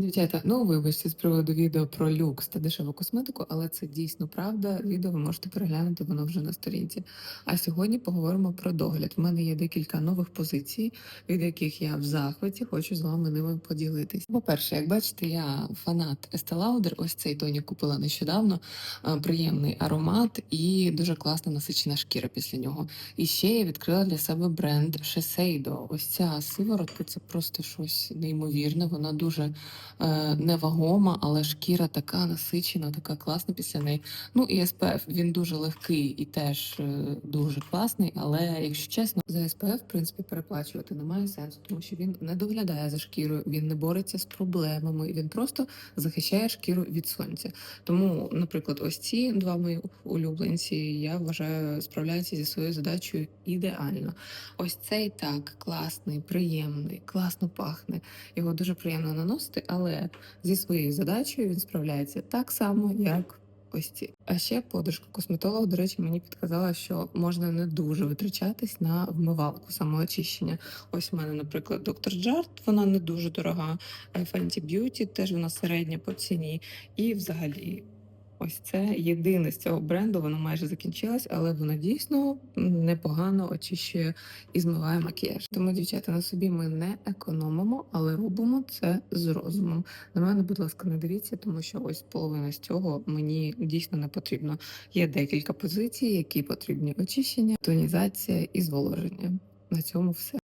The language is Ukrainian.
Дівчата, ну вибачте з приводу відео про люкс та дешеву косметику, але це дійсно правда. Відео ви можете переглянути, воно вже на сторінці. А сьогодні поговоримо про догляд. У мене є декілька нових позицій, від яких я в захваті хочу з вами ними поділитись. По-перше, як бачите, я фанат Estee. Ось цей тонік купила нещодавно. Приємний аромат і дуже класна насичена шкіра після нього. І ще я відкрила для себе бренд Shiseido. Ось ця сиворотка це просто щось неймовірне. Вона дуже невагома, але шкіра така насичена, така класна після неї. Ну і SPF, він дуже легкий і теж е, дуже класний. Але якщо чесно, за SPF, в принципі, переплачувати немає сенсу, тому що він не доглядає за шкірою, він не бореться з проблемами, він просто захищає шкіру від сонця. Тому, наприклад, ось ці два мої улюбленці, я вважаю, справляються зі своєю задачею ідеально. Ось цей так класний, приємний, класно пахне. Його дуже приємно наносити, але зі своєю задачею він справляється так само, як ось ці. А ще подружка косметолог, до речі, мені підказала, що можна не дуже витрачатись на вмивалку самоочищення. Ось у мене, наприклад, доктор Джарт, вона не дуже дорога. е, Fenty Beauty теж вона середня по ціні. І взагалі. Ось це єдине з цього бренду, воно майже закінчилось, але воно дійсно непогано очищує і змиває макіяж. Тому, дівчата, на собі ми не економимо, але робимо це з розумом. На мене, будь ласка, не дивіться, тому що ось половина з цього мені дійсно не потрібно. Є декілька позицій, які потрібні очищення, тонізація і зволоження. На цьому все.